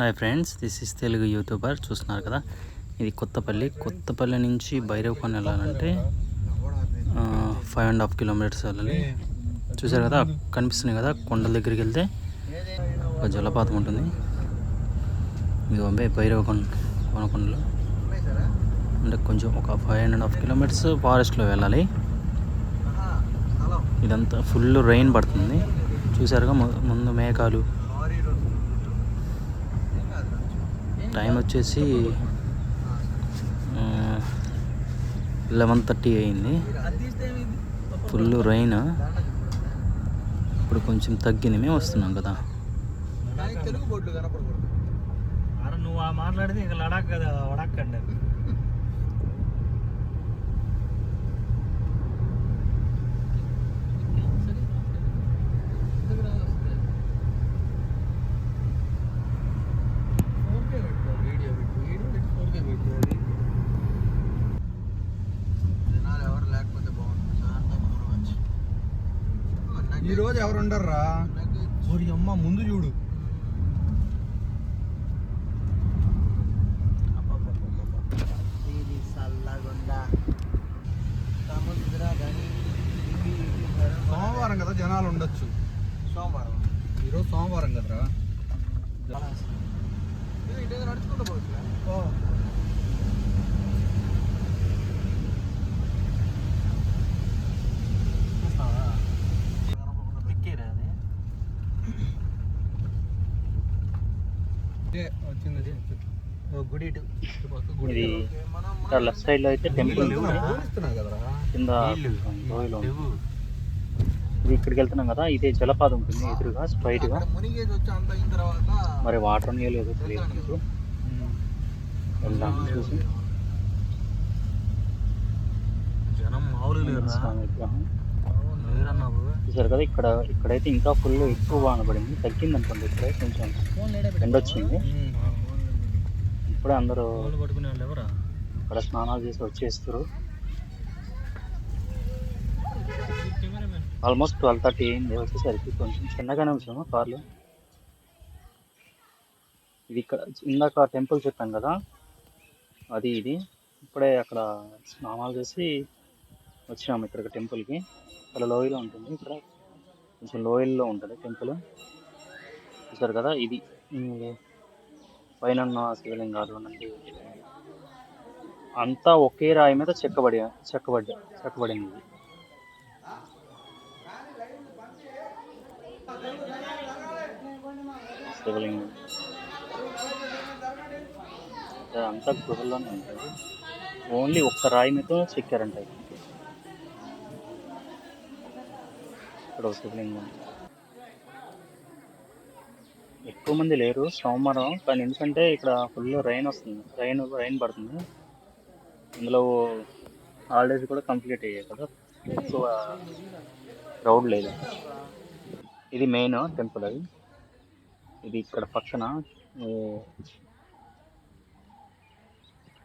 Hi friends this is Telugu YouTuber చూస్తున్నారు కదా. ఇది కొత్తపల్లి. కొత్తపల్లి నుంచి భైరవకొండ వెళ్ళాలంటే ఫైవ్ అండ్ హాఫ్ కిలోమీటర్స్ వెళ్ళాలి. చూసారు కదా కనిపిస్తున్నాయి కదా కొండల దగ్గరికి వెళ్తే ఒక జలపాతం ఉంటుంది. ఇది పంపే భైరవకొండ కోనకొండలో అంటే కొంచెం ఒక ఫైవ్ అండ్ హాఫ్ కిలోమీటర్స్ ఫారెస్ట్లో వెళ్ళాలి. ఇదంతా ఫుల్ రెయిన్ పడుతుంది. చూసారుగా ముందు మేఘాలు టైం వచ్చేసి లెవెన్ థర్టీ అయింది. ఫుల్ రైన్ ఇప్పుడు కొంచెం తగ్గింది. మేము వస్తున్నాం కదా. నువ్వు ఆ మాట్లాడితే ఇక లడాక్ కదా వడాక్ అండి ఈ రోజు ఎవరు ఉండర్రా? ఊరి అమ్మ ముందు చూడు. సోమవారం కదా జనాలు ఉండొచ్చు. సోమవారం. ఈరోజు సోమవారం కదరా? నడుచుకుంటూ పోవచ్చు గుడి ఇటు. ఇది లెఫ్ట్ సైడ్లో అయితే టెంపుల్. కింద. ఇది ఇక్కడికి వెళ్తున్నాం కదా ఇదే జలపాతం ఉంటుంది ఎదురుగా అయిన తర్వాత మరి వాటర్ ఉన్నాయో లేదో తెలియదు వెళ్దాం చూసి. జనం మామూలు స్వామి విగ్రహం. చూసారు కదా ఇక్కడ ఇక్కడైతే ఇంకా ఫుల్ ఎక్కువ వాన పడింది. తగ్గింది అనుకోండి ఇక్కడే కొంచెం ఎండ వచ్చింది. ఇప్పుడే అందరూ ఇక్కడ స్నానాలు చేసి వచ్చేస్తారు ఆల్మోస్ట్ ట్వెల్వ్ థర్టీ అయింది. వచ్చేసరికి కొంచెం చిన్నగానే వచ్చాము కార్లో. ఇది ఇక్కడ ఇందాక టెంపుల్ చెప్పాం కదా అది ఇది. ఇప్పుడే అక్కడ స్నానాలు చేసి వచ్చినాము ఇక్కడికి టెంపుల్కి. చాలా లోయలో ఉంటుంది. ఇక్కడ కొంచెం లోయల్లో ఉంటుంది టెంపుల్. చూసారు కదా ఇది. పైన ఉన్న శివలింగాలు అనండి అంతా ఒకే రాయి మీద చెక్కబడి చెక్కబడ్డ చెక్కబడింది ఇది. శివలింగం. అంతా గుహల్లోనే ఉంటుంది. ఓన్లీ ఒక్క రాయి మీద చెక్కారంట ఇది. ఇక్కడ ఒక శివలింగం ఎక్కువ మంది లేరు సోమవారం. కానీ ఎందుకంటే ఇక్కడ ఫుల్ రైన్ వస్తుంది. రైన్ రైన్ పడుతుంది. ఇందులో హాలిడేస్ కూడా కంప్లీట్ అయ్యాయి కదా. ఎక్కువ క్రౌడ్ లేదు. ఇది మెయిన్ టెంపుల్ అది. ఇది ఇక్కడ పక్కన